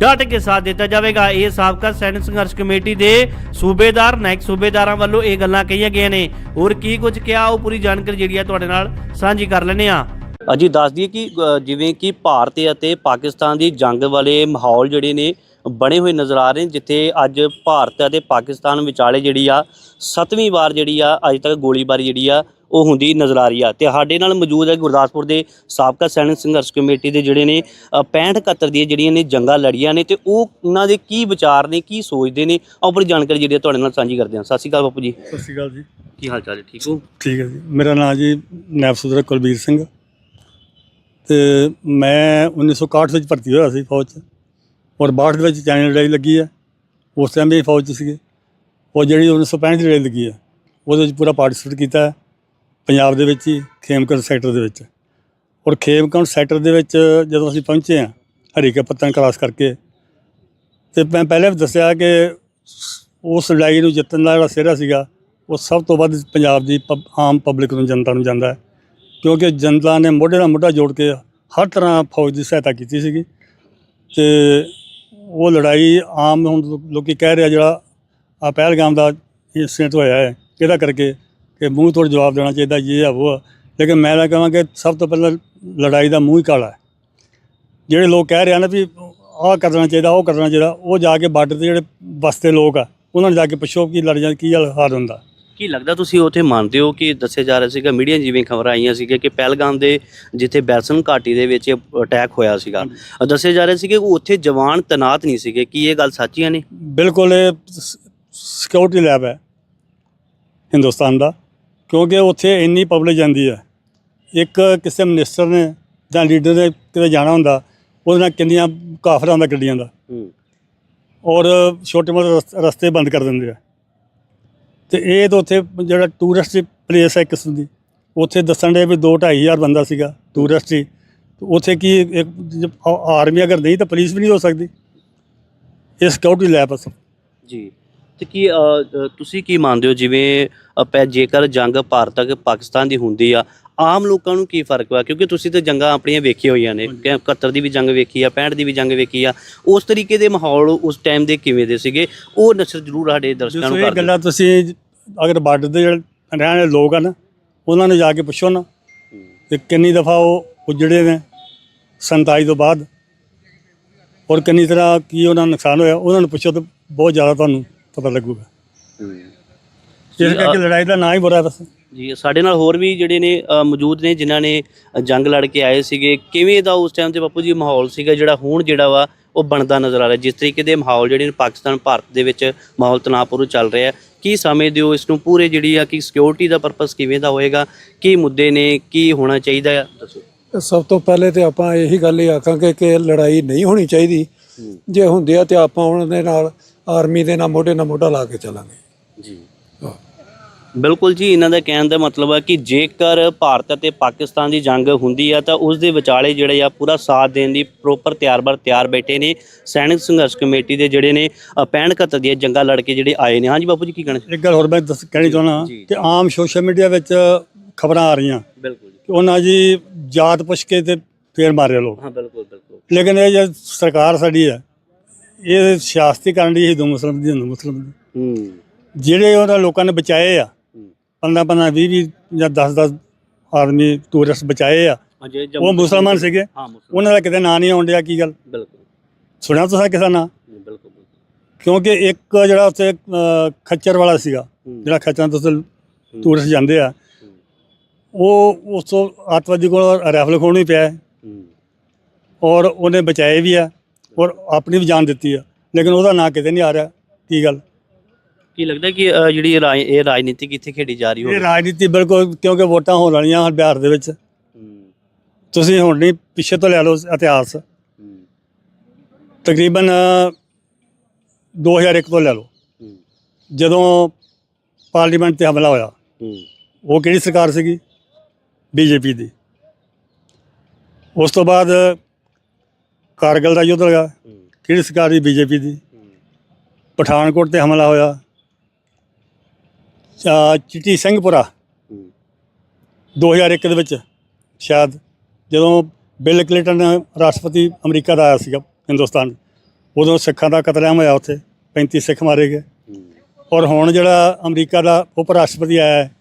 ਡਟ ਕੇ ਸਾਥ ਦਿੱਤਾ ਜਾਵੇਗਾ। ਇਹ ਸਾਬਕਾ ਸੈਨਿਕ ਸੰਘਰਸ਼ ਕਮੇਟੀ ਦੇ ਸੂਬੇਦਾਰ, ਨਾਇਕ ਸੂਬੇਦਾਰਾਂ ਵੱਲੋਂ ਇਹ ਗੱਲਾਂ ਕਹੀਆਂ ਗਈਆਂ ਨੇ। ਹੋਰ ਕੀ ਕੁਝ ਕਿਹਾ, ਉਹ ਪੂਰੀ ਜਾਣਕਾਰੀ ਜਿਹੜੀ ਆ ਤੁਹਾਡੇ ਨਾਲ ਸਾਂਝੀ ਕਰ ਲੈਂਦੇ ਆ ਅਜੀ ਦੱਸ ਦਈਏ ਕਿ ਜਿਵੇਂ ਕਿ ਭਾਰਤ ਅਤੇ ਪਾਕਿਸਤਾਨ ਦੀ ਜੰਗ ਵਾਲੇ ਮਾਹੌਲ ਜਿਹੜੇ ਨੇ ਬਣੇ ਹੋਏ ਨਜ਼ਰ ਆ ਰਹੇ ਨੇ ਜਿੱਥੇ ਅੱਜ ਭਾਰਤ ਅਤੇ ਪਾਕਿਸਤਾਨ ਵਿਚਾਲੇ ਜਿਹੜੀ ਆ ਸੱਤਵੀਂ ਵਾਰ ਜਿਹੜੀ ਆ ਅੱਜ ਤੱਕ ਗੋਲੀਬਾਰੀ ਜਿਹੜੀ ਆ ਉਹ ਹੁੰਦੀ ਨਜ਼ਰ ਆ ਰਹੀ ਆ। ਤੇ ਸਾਡੇ ਨਾਲ ਮੌਜੂਦ ਹੈ ਗੁਰਦਾਸਪੁਰ ਦੇ ਸਾਬਕਾ ਸੈਨਿਕ ਸੰਘਰਸ਼ ਕਮੇਟੀ ਦੇ ਜਿਹੜੇ ਨੇ ਅ, 65 71 ਦੀਆਂ ਜਿਹੜੀਆਂ ਨੇ ਜੰਗਾਂ ਲੜੀਆਂ ਨੇ ਤੇ ਉਹ ਉਹਨਾਂ ਦੇ ਕੀ ਵਿਚਾਰ ਨੇ ਕੀ ਸੋਚਦੇ ਨੇ ਆਪਣੀ ਜਾਣਕਾਰੀ ਜਿਹੜੀ ਤੁਹਾਡੇ ਨਾਲ ਸਾਂਝੀ ਕਰਦੇ ਹਾਂ। ਸਤਿ ਸ਼੍ਰੀ ਅਕਾਲ ਬਾਪੂ ਜੀ। ਸਤਿ ਸ਼੍ਰੀ ਅਕਾਲ ਜੀ। ਕੀ ਹਾਲ ਚਾਲ ਹੈ ਠੀਕ ਹੋ? ਠੀਕ ਹੈ ਜੀ। ਮੇਰਾ ਨਾਮ ਜੀ ਨਾਇਬ ਸੁਬੇਦਾਰ ਕੁਲਬੀਰ ਸਿੰਘ। ਤੇ ਮੈਂ 1961 ਵਿੱਚ ਭਰਤੀ ਹੋਇਆ ਸੀ ਫੌਜ 'ਚ। ਔਰ 62 ਦੇ ਵਿੱਚ ਚਾਈਨਾ ਲੜਾਈ ਲੱਗੀ ਹੈ। ਉਸ ਟਾਈਮ ਵੀ ਫੌਜ 'ਚ ਸੀਗੇ। ਉਹ ਜਿਹੜੀ 1965 ਦੀ ਲੜਾਈ ਲੱਗੀ ਹੈ, ਉਹਦੇ ਵਿੱਚ ਪੂਰਾ ਪਾਰਟਿਸਿਪੇਟ ਕੀਤਾ ਹੈ, ਪੰਜਾਬ ਦੇ ਵਿੱਚ ਹੀ ਖੇਮਕਰ ਸੈਕਟਰ ਦੇ ਵਿੱਚ। ਔਰ ਖੇਮਕਰ ਸੈਕਟਰ ਦੇ ਵਿੱਚ ਜਦੋਂ ਅਸੀਂ ਪਹੁੰਚੇ ਹਾਂ ਹਰੀਕੇ ਪੱਤਨ ਕ੍ਰਾਸ ਕਰਕੇ, ਤੇ ਮੈਂ ਪਹਿਲੇ ਵੀ ਦੱਸਿਆ ਕਿ ਉਸ ਲੜਾਈ ਨੂੰ ਜਿੱਤਣ ਦਾ ਜਿਹੜਾ ਸਿਹਰਾ ਸੀਗਾ, ਉਹ ਸਭ ਤੋਂ ਵੱਧ ਪੰਜਾਬ ਦੀ ਪਬ- ਆਮ ਪਬਲਿਕ ਨੂੰ, ਜਨਤਾ ਨੂੰ ਜਾਂਦਾ ਹੈ। ਕਿਉਂਕਿ ਜਨਤਾ ਨੇ ਮੋਢੇ ਨਾਲ ਮੋਢਾ ਜੋੜ ਕੇ ਹਰ ਤਰ੍ਹਾਂ ਫੌਜ ਦੀ ਸਹਾਇਤਾ ਕੀਤੀ ਸੀਗੀ। ਤੇ ਉਹ ਲੜਾਈ ਆਮ ਹੁਣ ਲੋ- ਲੋਕੀ ਕਹਿ ਰਿਹਾ ਜਿਹੜਾ ਆ ਪਹਿਲਗਾਮ ਦਾ ਇੰਸੀਡੈਂਟ ਹੋਇਆ ਹੈ, ਇਹਦਾ ਕਰਕੇ ਕਿ ਮੂੰਹ ਤੋੜ ਜਵਾਬ ਦੇਣਾ ਚਾਹੀਦਾ, ਇਹ ਆ, ਉਹ ਆ। ਲੇਕਿਨ ਮੈਂ ਤਾਂ ਕਹਾਂ ਕਿ ਸਭ ਤੋਂ ਪਹਿਲਾਂ ਲੜਾਈ ਦਾ ਮੂੰਹ ਹੀ ਕਾਲਾ ਹੈ ਜਿਹੜੇ ਲੋਕ ਕਹਿ ਰਹੇ ਆ ਨਾ ਵੀ ਆਹ ਕਰਨਾ ਚਾਹੀਦਾ, ਉਹ ਕਰਨਾ ਚਾਹੀਦਾ, ਉਹ ਜਾ ਕੇ ਬਾਰਡਰ ਤੇ ਜਿਹੜੇ ਬਸਤੇ ਲੋਕ ਆ, ਉਹਨਾਂ ਨੂੰ ਜਾ ਕੇ ਪੁੱਛੋ ਕਿ ਲੜ ਜਾਂ ਕੀ ਹਾਲ ਹਾਲ ਹੁੰਦਾ ਕੀ ਲੱਗਦਾ ਤੁਸੀਂ ਉੱਥੇ ਮੰਨਦੇ ਹੋ ਕਿ ਦੱਸਿਆ ਜਾ ਰਿਹਾ ਸੀਗਾ ਮੀਡੀਆ ਜਿਵੇਂ ਖਬਰਾਂ ਆਈਆਂ ਸੀਗੀਆਂ ਕਿ ਪਹਿਲਗਾਮ ਦੇ ਜਿੱਥੇ ਬੈਲਸਨ ਘਾਟੀ ਦੇ ਵਿੱਚ ਅਟੈਕ ਹੋਇਆ ਸੀਗਾ। ਦੱਸਿਆ ਜਾ ਰਿਹਾ ਸੀ ਕਿ ਉੱਥੇ ਜਵਾਨ ਤਨਾਤ ਨਹੀਂ ਸੀਗੇ ਕੀ ਇਹ ਗੱਲ ਸੱਚੀਆਂ ਨੇ? ਬਿਲਕੁਲ ਇਹ ਸਿਕਿਉਰਿਟੀ ਲੈਬ ਹੈ ਹਿੰਦੁਸਤਾਨ ਦਾ ਕਿਉਂਕਿ ਉੱਥੇ ਇੰਨੀ ਪਬਲਿਕ ਜਾਂਦੀ ਹੈ। ਇੱਕ ਕਿਸੇ ਮਿਨਿਸਟਰ ਨੇ ਜਾਂ ਲੀਡਰ ਨੇ ਕਿਤੇ ਜਾਣਾ ਹੁੰਦਾ ਉਹਦੇ ਨਾਲ ਕਿੰਨੀਆਂ ਕਾਫਰਾਂ ਦਾ ਗੱਡੀਆਂ ਦਾ। ਔਰ ਛੋਟੇ ਮੋਟੇ ਰਸ- ਰਸਤੇ ਬੰਦ ਕਰ ਦਿੰਦੇ ਆ। ਤੇ ਇਹ ਤਾਂ ਉੱਥੇ ਜਿਹੜਾ ਟੂਰਿਸਟ ਪਲੇਸ ਹੈ ਇੱਕ ਕਿਸਮ ਦੀ ਉੱਥੇ ਦੱਸਣ ਦੇ ਵੀ 2 ਹਜ਼ਾਰ ਬੰਦਾ ਸੀਗਾ ਟੂਰਿਸਟ ਹੀ। ਤੇ ਉੱਥੇ ਕੀ ਇੱਕ ਆਰਮੀ ਅਗਰ ਨਹੀਂ ਤਾਂ ਪੁਲਿਸ ਵੀ ਨਹੀਂ ਹੋ ਸਕਦੀ। ਇਹ ਸਿਕਿਉਰਿਟੀ ਲੈਬ ਅਸਲ ਜੀ। ਤੇ ਕੀ ਤੁਸੀਂ ਕੀ ਮੰਨਦੇ ਹੋ ਜਿਵੇਂ ਆਪਾਂ ਜੇਕਰ ਜੰਗ ਭਾਰਤ ਅਤੇ ਪਾਕਿਸਤਾਨ ਦੀ ਹੁੰਦੀ ਆ ਆਮ ਲੋਕਾਂ ਨੂੰ ਕੀ ਫ਼ਰਕ ਵਾ? ਕਿਉਂਕਿ ਤੁਸੀਂ ਤਾਂ ਜੰਗਾਂ ਆਪਣੀਆਂ ਵੇਖੀਆਂ ਹੋਈਆਂ ਨੇ ਕਿ 71 ਦੀ ਵੀ ਜੰਗ ਵੇਖੀ ਆ 65 ਦੀ ਵੀ ਜੰਗ ਵੇਖੀ ਆ ਉਸ ਤਰੀਕੇ ਦੇ ਮਾਹੌਲ ਉਸ ਟਾਈਮ ਦੇ ਕਿਵੇਂ ਦੇ ਸੀਗੇ? ਉਹ ਨਸ਼ਰ ਜ਼ਰੂਰ ਸਾਡੇ ਦਰਸ਼ਕਾਂ ਨੂੰ ਇਹ ਕਰ ਦਿਓ। ਗੱਲਾਂ ਤੁਸੀਂ ਅਗਰ ਬਾਰਡਰ ਦੇ ਜਿਹੜੇ ਰਹਿਣ ਵਾਲੇ ਲੋਕ ਆ ਨਾ ਉਹਨਾਂ ਨੂੰ ਜਾ ਕੇ ਪੁੱਛੋ ਨਾ ਕਿ ਕਿੰਨੀ ਦਫਾ ਉਹ ਉਜੜੇ ਨੇ 47 ਤੋਂ ਬਾਅਦ ਔਰ ਕਿੰਨੀ ਤਰ੍ਹਾਂ ਕੀ ਉਹਨਾਂ ਨੂੰ ਨੁਕਸਾਨ ਹੋਇਆ ਉਹਨਾਂ ਨੂੰ ਪੁੱਛੋ ਤਾਂ ਬਹੁਤ ਜ਼ਿਆਦਾ ਤੁਹਾਨੂੰ ਪਤਾ ਲੱਗੂਗਾ। ਇਸ ਕਰਕੇ ਲੜਾਈ ਦਾ ਨਾਂ ਹੀ ਬੁਰਾ ਹੈ ਬਸ। ਜੀ ਸਾਡੇ ਨਾਲ ਹੋਰ ਵੀ ਜਿਹੜੇ ਨੇ ਅ, ਮੌਜੂਦ ਨੇ ਜਿਨ੍ਹਾਂ ਨੇ ਅ, ਜੰਗ ਲੜ ਕੇ ਆਏ ਸੀਗੇ ਕਿਵੇਂ ਦਾ ਉਸ ਟਾਈਮ ਤੇ ਬਾਪੂ ਜੀ ਮਾਹੌਲ ਸੀਗਾ ਜਿਹੜਾ ਹੁਣ ਜਿਹੜਾ ਵਾ ਉਹ ਬਣਦਾ ਨਜ਼ਰ ਆ ਰਿਹਾ ਜਿਸ ਤਰੀਕੇ ਦੇ ਮਾਹੌਲ ਜਿਹੜੇ ਨੇ ਪਾਕਿਸਤਾਨ ਭਾਰਤ ਦੇ ਵਿੱਚ ਮਾਹੌਲ ਤਣਾਅਪੂਰਨ ਚੱਲ ਰਿਹਾ ਕੀ ਸਮਝਦੇ ਹੋ ਇਸ ਨੂੰ ਪੂਰੇ ਜਿਹੜੀ ਆ ਕਿ ਸਿਕਿਉਰਿਟੀ ਦਾ ਪਰਪਸ ਕਿਵੇਂ ਦਾ ਹੋਏਗਾ ਕੀ ਮੁੱਦੇ ਨੇ ਕੀ ਹੋਣਾ ਚਾਹੀਦਾ ਆ? ਦੱਸੋ। ਸਭ ਤੋਂ ਪਹਿਲੇ ਤੇ ਆਪਾਂ ਇਹੀ ਗੱਲ ਹੀ ਆਖਾਂਗੇ ਕਿ ਲੜਾਈ ਨਹੀਂ ਹੋਣੀ ਚਾਹੀਦੀ। ਜੇ ਹੁੰਦੀ ਆ ਤੇ ਆਪਾਂ ਉਹਨਾਂ ਦੇ ਨਾਲ ਆਰਮੀ ਦੇ ਨਾਲ ਮੋਢੇ ਨਾਲ ਮੋਢਾ ਲਾ ਕੇ ਚੱਲਾਂਗੇ। ਜੀ। ਹਾਂ। ਬਿਲਕੁਲ ਜੀ ਇਹਨਾਂ ਦਾ ਕਹਿਣ ਦਾ ਮਤਲਬ ਹੈ ਕਿ ਜੇਕਰ ਭਾਰਤ ਅਤੇ ਪਾਕਿਸਤਾਨ ਦੀ ਜੰਗ ਹੁੰਦੀ ਆ ਤਾਂ ਉਸ ਦੇ ਵਿਚਾਲੇ ਜਿਹੜੇ ਆ ਪੂਰਾ ਸਾਥ ਦੇਣ ਦੀ ਪ੍ਰੋਪਰ ਤਿਆਰ-ਬਰ ਤਿਆਰ ਬੈਠੇ ਨੇ। ਸੈਨਿਕ ਸੰਘਰਸ਼ ਕਮੇਟੀ ਦੇ ਜਿਹੜੇ ਨੇ ਅ, 65 71 ਦੀਆਂ ਜੰਗਾਂ ਲੜ ਕੇ ਜਿਹੜੇ ਆਏ ਨੇ। ਹਾਂਜੀ ਬਾਪੂ ਜੀ ਕੀ ਕਹਿਣਾ ਇੱਕ ਗੱਲ ਹੋਰ ਮੈਂ ਦੱਸ ਕਹਿਣੀ ਚਾਹੁੰਦਾ। ਕਿ ਆਮ ਸੋਸ਼ਲ ਮੀਡੀਆ ਵਿੱਚ ਖਬਰਾਂ ਆ ਰਹੀਆਂ। ਬਿਲਕੁਲ ਜੀ। ਕਿ ਉਹਨਾਂ ਜੀ ਜਾਤ ਪੁੱਛ ਕੇ ਤੇ ਫੇਰ ਮਾਰਿਆ ਲੋਕ। ਹਾਂ ਬਿਲਕੁਲ ਬਿਲਕੁਲ। ਲੇਕਿਨ ਇਹ ਜੇ ਸਰਕਾਰ ਸਾਡੀ ਹੈ ਇਹ ਸਿਆਸਤੀ ਕਰਨ ਦੀ ਹਿੰਦੂ ਮੁਸਲਮ ਦੀ ਹਿੰਦੂ ਮੁਸਲਮ ਦੀ। ਹੂੰ। ਜਿਹੜੇ ਉਹਨਾਂ ਲੋਕਾਂ ਨੇ ਬਚਾਏ ਆ। 15 15 20 20 ਜਾਂ 10 10 ਆਦਮੀ ਟੂਰਿਸਟ ਬਚਾਏ ਆ। ਉਹ ਮੁਸਲਮਾਨ ਸੀਗੇ। ਹਾਂ ਮੁਸਲਮਾਨ। ਉਹਨਾਂ ਦਾ ਕਿਤੇ ਨਾਂ ਨਹੀਂ ਆਉਣ ਡਿਆ ਕੀ ਗੱਲ? ਬਿਲਕੁਲ। ਸੁਣਿਆ ਤੁਸੀਂ ਕਿਸੇ ਨਾਂ? ਬਿਲਕੁਲ ਕਿਉਂਕਿ ਇੱਕ ਜਿਹੜਾ ਉੱਥੇ ਖੱਚਰ ਵਾਲਾ ਸੀਗਾ। ਜਿਹੜਾ ਖੱਚਰਾਂ ਤੋਂ ਟੂਰਿਸਟ ਜਾਂਦੇ ਆ ਉਹ ਉਸ ਤੋਂ ਅੱਤਵਾਦੀ ਕੋਲ ਰਾਈਫਲ ਖੋਣ ਹੀ। ਪਿਆ ਔਰ ਉਹਨੇ ਬਚਾਏ ਵੀ ਆ ਔਰ ਆਪਣੀ ਵੀ ਜਾਨ ਦਿੱਤੀ ਆ। ਲੇਕਿਨ ਉਹਦਾ ਨਾਂ ਕਿਤੇ ਨਹੀਂ ਆ ਰਿਹਾ ਕੀ ਗੱਲ? ਕੀ ਲੱਗਦਾ ਕਿ ਅ, ਜਿਹੜੀ ਇਹ ਰਾਜ- ਇਹ ਰਾਜਨੀਤੀ ਕਿੱਥੇ ਖੇਡੀ ਜਾ ਰਹੀ ਇਹ ਹੋਵੇ? ਰਾਜਨੀਤੀ ਬਿਲਕੁਲ ਕਿਉਂਕਿ ਵੋਟਾਂ ਹੋਣ ਵਾਲੀਆਂ ਹਨ ਬਿਹਾਰ ਦੇ ਵਿੱਚ। ਤੁਸੀਂ ਹੁਣ ਨਹੀਂ ਪਿੱਛੇ ਤੋਂ ਲੈ ਲਓ ਇਤਿਹਾਸ। ਤਕਰੀਬਨ 2001 ਤੋਂ ਲੈ ਲਓ। ਜਦੋਂ ਪਾਰਲੀਮੈਂਟ ਤੇ ਹਮਲਾ ਹੋਇਆ ਉਹ ਕਿਹੜੀ ਸਰਕਾਰ ਸੀਗੀ? ਬੀਜੇਪੀ ਦੀ। ਉਸ ਤੋਂ ਬਾਅਦ ਕਾਰਗਲ ਦਾ ਯੁੱਧ ਲਗਾ। ਕਿਹੜੀ ਸਰਕਾਰ ਦੀ ਬੀਜੇਪੀ ਦੀ। ਪਠਾਨਕੋਟ ਤੇ ਹਮਲਾ ਹੋਇਆ। ਚਾ- ਚਿੱਟੀ ਸਿੰਘਪੁਰਾ। ਹੂੰ। 2001 ਦੇ ਵਿੱਚ ਸ਼ਾਇਦ ਜਦੋਂ ਬਿਲ ਕਲਿੰਟਨ ਰਾਸ਼ਟਰਪਤੀ ਅਮਰੀਕਾ ਦਾ ਆਇਆ ਸੀਗਾ ਹਿੰਦੁਸਤਾਨ ਉਦੋਂ ਸਿੱਖਾਂ ਦਾ ਕਤਲੇਆਮ ਹੋਇਆ ਉੱਥੇ 35 ਸਿੱਖ ਮਾਰੇ ਗਏ। ਔਰ ਹੁਣ ਜਿਹੜਾ ਅਮਰੀਕਾ ਦਾ ਉਪ ਰਾਸ਼ਟਰਪਤੀ ਆਇਆ ਹੈ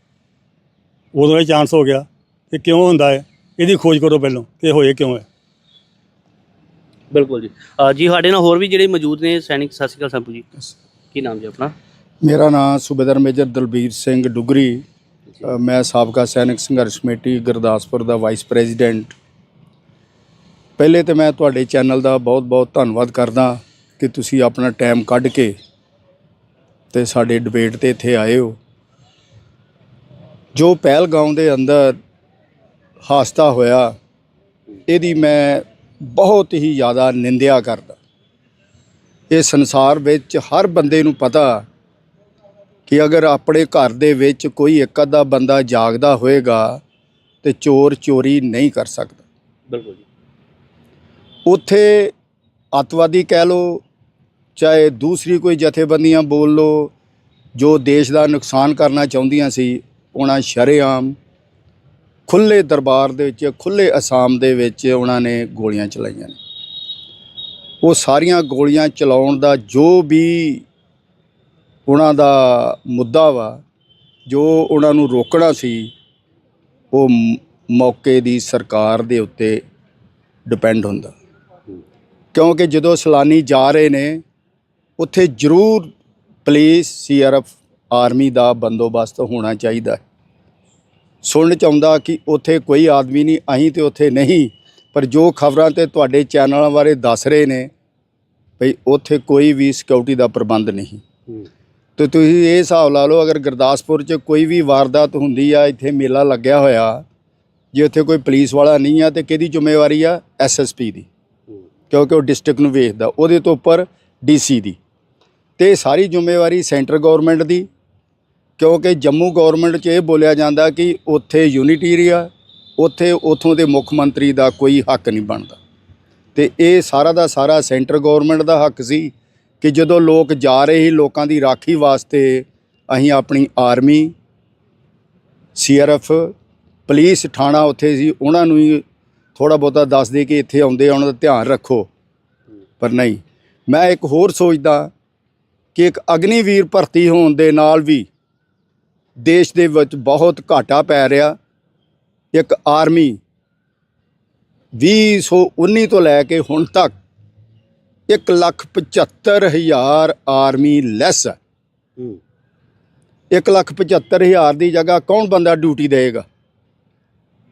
ਉਦੋਂ ਇਹ ਚਾਂਸ ਹੋ ਗਿਆ ਕਿ ਕਿਉਂ ਹੁੰਦਾ ਹੈ ਇਹਦੀ ਖੋਜ ਕਰੋ ਪਹਿਲਾਂ ਕਿ ਇਹ ਹੋਏ ਕਿਉਂ ਹੈ। ਬਿਲਕੁਲ ਜੀ। ਅ, ਜੀ ਸਾਡੇ ਨਾਲ ਹੋਰ ਵੀ ਜਿਹੜੇ ਮੌਜੂਦ ਨੇ ਸੈਨਿਕ ਸਤਿ ਸ਼੍ਰੀ ਅਕਾਲ ਸੰਪੂ ਜੀ। ਕੀ ਨਾਮ ਜੀ ਆਪਣਾ? ਮੇਰਾ ਨਾਮ ਸੂਬੇਦਾਰ ਮੇਜਰ ਦਲਬੀਰ ਸਿੰਘ ਡੁਗਰੀ ਮੈਂ ਸਾਬਕਾ ਸੈਨਿਕ ਸੰਘਰਸ਼ ਕਮੇਟੀ ਗੁਰਦਾਸਪੁਰ ਦਾ ਵਾਈਸ ਪ੍ਰੈਜ਼ੀਡੈਂਟ ਪਹਿਲੇ ਤੇ ਮੈਂ ਤੁਹਾਡੇ ਚੈਨਲ ਦਾ ਬਹੁਤ-ਬਹੁਤ ਧੰਨਵਾਦ ਕਰਦਾ ਕਿ ਤੁਸੀਂ ਆਪਣਾ ਟਾਈਮ ਕੱਢ ਕੇ ਤੇ ਸਾਡੇ ਡਿਬੇਟ ਤੇ ਇੱਥੇ ਆਏ ਹੋ। ਜੋ ਪਹਿਲਗਾਉਂ ਦੇ ਅੰਦਰ ਹਾਸਤਾ ਹੋਇਆ ਇਹਦੀ ਮੈਂ ਬਹੁਤ ਹੀ ਜ਼ਿਆਦਾ ਨਿੰਦਿਆ ਕਰਦਾ। ਇਹ ਸੰਸਾਰ ਵਿੱਚ ਹਰ ਬੰਦੇ ਨੂੰ ਪਤਾ ਕਿ ਅਗਰ ਆਪਣੇ ਘਰ ਦੇ ਵਿੱਚ ਕੋਈ ਇੱਕ ਅੱਧਾ ਬੰਦਾ ਜਾਗਦਾ ਹੋਏਗਾ ਤੇ ਚੋਰ ਚੋਰੀ ਨਹੀਂ ਕਰ ਸਕਦਾ। ਬਿਲਕੁਲ ਜੀ। ਉੱਥੇ ਅੱਤਵਾਦੀ ਕਹਿ ਲੋ ਚਾਹੇ ਦੂਸਰੀ ਕੋਈ ਜਥੇਬੰਦੀਆਂ ਬੋਲ ਲੋ ਜੋ ਦੇਸ਼ ਦਾ ਨੁਕਸਾਨ ਕਰਨਾ ਚਾਹੁੰਦੀਆਂ ਸੀ ਉਹਨਾਂ ਸ਼ਰੇਆਮ ਖੁੱਲੇ ਦਰਬਾਰ ਦੇ ਵਿੱਚ ਖੁੱਲੇ ਅਸਾਮ ਦੇ ਵਿੱਚ ਉਹਨਾਂ ਨੇ ਗੋਲੀਆਂ ਚਲਾਈਆਂ ਨੇ। ਉਹ ਸਾਰੀਆਂ ਗੋਲੀਆਂ ਚਲਾਉਣ ਦਾ ਜੋ ਵੀ ਉਹਨਾਂ ਦਾ ਮੁੱਦਾ ਵਾ, ਜੋ ਉਹਨਾਂ ਨੂੰ ਰੋਕਣਾ ਸੀ, ਉਹ ਮੌਕੇ ਦੀ ਸਰਕਾਰ ਦੇ ਉੱਤੇ ਡਿਪੈਂਡ ਹੁੰਦਾ। ਕਿਉਂਕਿ ਜਦੋਂ ਸੈਲਾਨੀ ਜਾ ਰਹੇ ਨੇ, ਉੱਥੇ ਜ਼ਰੂਰ ਪੁਲਿਸ ਸੀਆਰਐਫ ਆਰਮੀ ਦਾ ਬੰਦੋਬਸਤ ਹੋਣਾ ਚਾਹੀਦਾ। ਹੈ ਸੁਣਨ ਚ ਆਉਂਦਾ ਕਿ ਉੱਥੇ ਕੋਈ ਆਦਮੀ ਨਹੀਂ, ਅਸੀਂ ਤੇ ਉੱਥੇ ਨਹੀਂ, ਪਰ ਜੋ ਖਬਰਾਂ ਤੇ ਤੁਹਾਡੇ ਚੈਨਲਾਂ ਬਾਰੇ ਦੱਸ ਰਹੇ ਨੇ ਭਈ ਉੱਥੇ ਕੋਈ ਵੀ ਸਿਕਿਉਰਿਟੀ ਦਾ ਪ੍ਰਬੰਧ ਨਹੀਂ। ਤੇ ਤੁਸੀਂ ਇਹ ਹਿਸਾਬ ਲਾ ਲਓ, ਅਗਰ ਗੁਰਦਾਸਪੁਰ 'ਚ ਕੋਈ ਵੀ ਵਾਰਦਾਤ ਹੁੰਦੀ ਆ, ਇੱਥੇ ਮੇਲਾ ਲੱਗਿਆ ਹੋਇਆ, ਜੇ ਉੱਥੇ ਕੋਈ ਪੁਲਿਸ ਵਾਲਾ ਨਹੀਂ ਆ, ਤੇ ਕਿਹਦੀ ਜ਼ਿੰਮੇਵਾਰੀ ਆ? ਐਸਐਸਪੀ ਦੀ। ਕਿਉਂਕਿ ਉਹ ਡਿਸਟ੍ਰਿਕਟ ਨੂੰ ਵੇਖਦਾ, ਉਹਦੇ ਤੋਂ ਉੱਪਰ ਡੀਸੀ ਦੀ। ਤੇ ਸਾਰੀ ਜ਼ਿੰਮੇਵਾਰੀ ਸੈਂਟਰ ਗਵਰਨਮੈਂਟ ਦੀ, ਕਿਉਂਕਿ ਜੰਮੂ ਗਵਰਨਮੈਂਟ 'ਚ ਇਹ ਬੋਲਿਆ ਜਾਂਦਾ ਕਿ ਉੱਥੇ ਯੂਨਿਟੀ ਏਰੀਆ, ਉੱਥੇ ਉਥੋਂ ਦੇ ਮੁੱਖ ਮੰਤਰੀ ਦਾ ਕੋਈ ਹੱਕ ਨਹੀਂ ਬਣਦਾ। ਤੇ ਇਹ ਸਾਰਾ ਦਾ ਸਾਰਾ ਸੈਂਟਰ ਗਵਰਨਮੈਂਟ ਦਾ ਹੱਕ ਸੀ ਕਿ ਜਦੋਂ ਲੋਕ ਜਾ ਰਹੇ ਸੀ ਲੋਕਾਂ ਦੀ ਰਾਖੀ ਵਾਸਤੇ, ਅਸੀਂ ਆਪਣੀ ਆਰਮੀ, ਸੀਆਰਐਫ, ਪੁਲਿਸ ਥਾਣਾ ਉੱਥੇ ਸੀ, ਉਹਨਾਂ ਨੂੰ ਹੀ ਥੋੜਾ ਬਹੁਤਾ ਦੱਸ ਦੇ ਕਿ ਇੱਥੇ ਆਉਂਦੇ ਆ, ਉਹਨਾਂ ਦਾ ਧਿਆਨ ਰੱਖੋ। ਪਰ ਨਹੀਂ। ਮੈਂ ਇੱਕ ਹੋਰ ਸੋਚਦਾ ਕਿ ਇੱਕ ਅਗਨੀਵੀਰ ਭਰਤੀ ਹੋਣ ਦੇ ਨਾਲ ਵੀ ਦੇਸ਼ ਦੇ ਵਿੱਚ ਬਹੁਤ ਘਾਟਾ ਪੈ ਰਿਹਾ। ਇੱਕ ਆਰਮੀ 2019 ਤੋਂ ਲੈ ਕੇ ਹੁਣ ਤੱਕ ਇੱਕ ਲੱਖ ਪਝੱਤਰ ਹਜ਼ਾਰ ਆਰਮੀ ਲੈਸ। ਹੈ। ਇੱਕ ਲੱਖ ਪਝੱਤਰ ਹਜ਼ਾਰ ਦੀ ਜਗ੍ਹਾ ਕੌਣ ਬੰਦਾ ਡਿਊਟੀ ਦੇਗਾ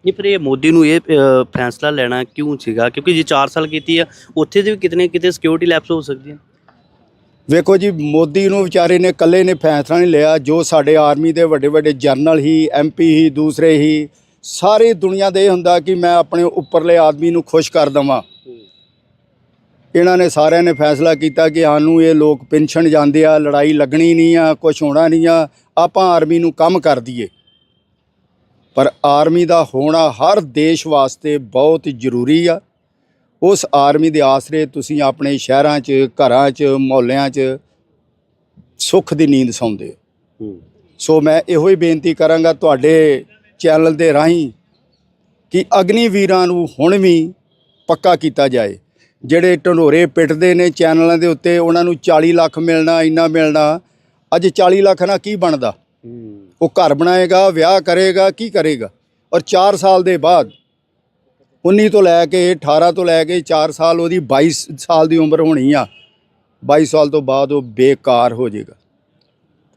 ਨਹੀਂ ਫਿਰ ਇਹ ਮੋਦੀ ਨੂੰ ਇਹ ਅ, ਫੈਸਲਾ ਲੈਣਾ ਕਿਉਂ ਸੀਗਾ? ਕਿਉਂਕਿ ਜੇ 4 ਸਾਲ ਕੀਤੀ ਆ ਉੱਥੇ ਦੇ ਵੀ ਕਿਤਨੇ ਕਿਤੇ ਸਿਕਿਉਰਿਟੀ ਲੈਪਸ ਹੋ ਸਕਦੀਆਂ ਵੇਖੋ ਜੀ ਮੋਦੀ ਨੂੰ ਵਿਚਾਰੇ ਨੇ ਇਕੱਲੇ ਨੇ ਫੈਸਲਾ ਨਹੀਂ ਲਿਆ। ਜੋ ਸਾਡੇ ਆਰਮੀ ਦੇ ਵੱਡੇ ਵੱਡੇ ਜਰਨਲ ਹੀ ਐਮਪੀ ਹੀ ਦੂਸਰੇ ਹੀ ਸਾਰੀ ਦੁਨੀਆ ਦੇ ਇਹ ਹੁੰਦਾ ਕਿ ਮੈਂ ਆਪਣੇ ਉੱਪਰਲੇ ਆਦਮੀ ਨੂੰ ਖੁਸ਼ ਕਰ ਦਵਾਂ। ਇਹਨਾਂ ਨੇ ਸਾਰਿਆਂ ਨੇ ਫੈਸਲਾ ਕੀਤਾ ਕਿ ਸਾਨੂੰ ਇਹ ਲੋਕ ਪੈਨਸ਼ਨ ਜਾਂਦੇ ਆ ਲੜਾਈ ਲੱਗਣੀ ਨਹੀਂ ਆ ਕੁਝ ਹੋਣਾ ਨਹੀਂ ਆ ਆਪਾਂ ਆਰਮੀ ਨੂੰ ਕੰਮ ਕਰ ਦਈਏ। ਪਰ ਆਰਮੀ ਦਾ ਹੋਣਾ ਹਰ ਦੇਸ਼ ਵਾਸਤੇ ਬਹੁਤ ਜ਼ਰੂਰੀ ਆ। ਉਸ ਆਰਮੀ ਦੇ ਆਸਰੇ ਤੁਸੀਂ ਆਪਣੇ ਸ਼ਹਿਰਾਂ 'ਚ ਘਰਾਂ 'ਚ ਮੁਹੱਲਿਆਂ 'ਚ ਸੁੱਖ ਦੀ ਨੀਂਦ ਸੌਂਦੇ ਹੋ। ਸੋ ਮੈਂ ਇਹੋ ਹੀ ਬੇਨਤੀ ਕਰਾਂਗਾ ਤੁਹਾਡੇ ਚੈਨਲ ਦੇ ਰਾਹੀਂ ਕਿ ਅਗਨੀ ਵੀਰਾਂ ਨੂੰ ਹੁਣ ਵੀ ਪੱਕਾ ਕੀਤਾ ਜਾਏ। ਜਿਹੜੇ ਢੰਡੋਰੇ ਪਿੱਟਦੇ ਨੇ ਚੈਨਲਾਂ ਦੇ ਉੱਤੇ ਉਹਨਾਂ ਨੂੰ 40 ਲੱਖ ਮਿਲਣਾ ਇੰਨਾ ਮਿਲਣਾ। ਅੱਜ 40 ਲੱਖ ਨਾਲ ਕੀ ਬਣਦਾ? ਉਹ ਘਰ ਬਣਾਏਗਾ ਵਿਆਹ ਕਰੇਗਾ ਕੀ ਕਰੇਗਾ? ਔਰ 4 ਸਾਲ ਦੇ ਬਾਅਦ 19 ਤੋਂ ਲੈ ਕੇ 18 ਤੋਂ ਲੈ ਕੇ 4 ਸਾਲ ਉਹਦੀ 22 ਸਾਲ ਦੀ ਉਮਰ ਹੋਣੀ ਆ। 22 ਸਾਲ ਤੋਂ ਬਾਅਦ ਉਹ ਬੇਕਾਰ ਹੋ ਜਾਏਗਾ।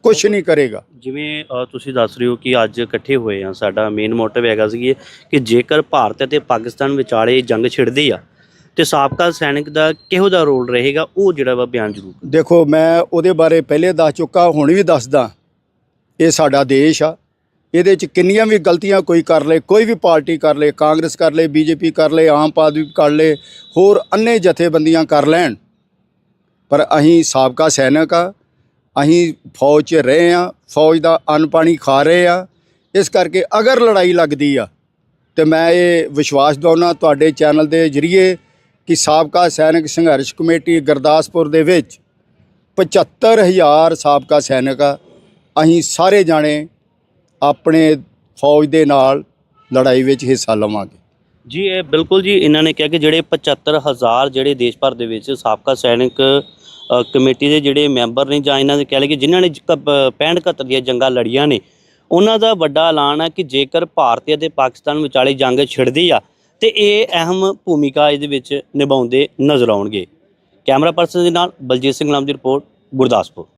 ਕੁਝ ਨਹੀਂ ਕਰੇਗਾ। ਜਿਵੇਂ ਤੁਸੀਂ ਦੱਸ ਰਹੇ ਹੋ ਕਿ ਅੱਜ ਇਕੱਠੇ ਹੋਏ ਆ ਸਾਡਾ ਮੇਨ ਮੋਟਿਵ ਹੈਗਾ ਸੀ ਕਿ ਜੇਕਰ ਭਾਰਤ ਅਤੇ ਪਾਕਿਸਤਾਨ ਵਿਚਾਲੇ ਜੰਗ ਛਿੜਦੀ ਆ ਤੇ ਸਾਬਕਾ ਸੈਨਿਕ ਦਾ ਕਿਹੋ ਜਿਹਾ ਰੋਲ ਰਹੇਗਾ? ਉਹ ਜਿਹੜਾ ਵਾ ਬਿਆਨ ਜ਼ਰੂਰ ਦੇਖੋ, ਮੈਂ ਉਹਦੇ ਬਾਰੇ ਪਹਿਲੇ ਦੱਸ ਚੁੱਕਾ, ਹੁਣ ਵੀ ਦੱਸਦਾ। ਇਹ ਸਾਡਾ ਦੇਸ਼ ਆ। ਇਹਦੇ ਚ ਕਿੰਨੀਆਂ ਵੀ ਗਲਤੀਆਂ ਕੋਈ ਕਰ ਲੇ, ਕੋਈ ਵੀ ਪਾਰਟੀ ਕਰ ਲੇ, ਕਾਂਗਰਸ ਕਰ ਲੇ, ਬੀਜੇਪੀ ਕਰ ਲੇ, ਆਮ ਆਦਮੀ ਕਰ ਲੇ, ਹੋਰ ਅੰਨੇ ਜਥੇਬੰਦੀਆਂ ਕਰ ਲੈਣ। ਪਰ ਅਸੀਂ ਸਾਬਕਾ ਸੈਨਿਕ ਆ। ਅਸੀਂ ਫੌਜ 'ਚ ਰਹੇ ਆ। ਫੌਜ ਦਾ ਅੰਨ ਪਾਣੀ ਖਾ ਰਹੇ ਆ। ਇਸ ਕਰਕੇ ਅਗਰ ਲੜਾਈ ਲੱਗਦੀ ਆ, ਤੇ ਮੈਂ ਇਹ ਵਿਸ਼ਵਾਸ ਦਿਵਾਉਣਾ ਤੁਹਾਡੇ ਚੈਨਲ ਦੇ ਜ਼ਰੀਏ ਕਿ ਸਾਬਕਾ ਸੈਨਿਕ ਸੰਘਰਸ਼ ਕਮੇਟੀ ਗੁਰਦਾਸਪੁਰ ਦੇ ਵਿੱਚ 75000 ਸਾਬਕਾ ਸੈਨਿਕ ਅਸੀਂ ਸਾਰੇ ਜਾਣੇ ਆਪਣੇ ਫੌਜ ਦੇ ਨਾਲ ਲੜਾਈ ਵਿੱਚ ਹਿੱਸਾ ਲਵਾਂਗੇ। ਜੀ, ਇਹ ਬਿਲਕੁਲ ਜੀ, ਇਹਨਾਂ ਨੇ ਕਿਹਾ ਕਿ ਜਿਹੜੇ 75000 ਜਿਹੜੇ ਦੇਸ਼ ਭਰ ਦੇ ਵਿੱਚ ਸਾਬਕਾ ਸੈਨਿਕ ਕਮੇਟੀ ਦੇ ਜਿਹੜੇ ਮੈਂਬਰ ਨੇ ਜਾਂ ਇਹਨਾਂ ਦੇ ਕਹਿ ਲਈਏ ਕਿ ਜਿਨ੍ਹਾਂ ਨੇ 65 71 ਦੀਆਂ ਜੰਗਾਂ ਲੜੀਆਂ ਨੇ, ਉਹਨਾਂ ਦਾ ਵੱਡਾ ਐਲਾਨ ਹੈ ਕਿ ਜੇਕਰ ਭਾਰਤ ਅਤੇ ਪਾਕਿਸਤਾਨ ਵਿਚਾਲੇ ਜੰਗ ਛਿੜਦੀ ਆ ਤੇ ਇਹ ਅਹਿਮ ਭੂਮਿਕਾ ਇਹਦੇ ਵਿੱਚ ਨਿਭਾਉਂਦੇ ਨਜ਼ਰ ਆਉਣਗੇ। ਕੈਮਰਾ ਪਰਸਨ ਦੇ ਨਾਲ ਬਲਜੀਤ ਸਿੰਘ ਨਾਮ ਦੀ ਰਿਪੋਰਟ, ਗੁਰਦਾਸਪੁਰ।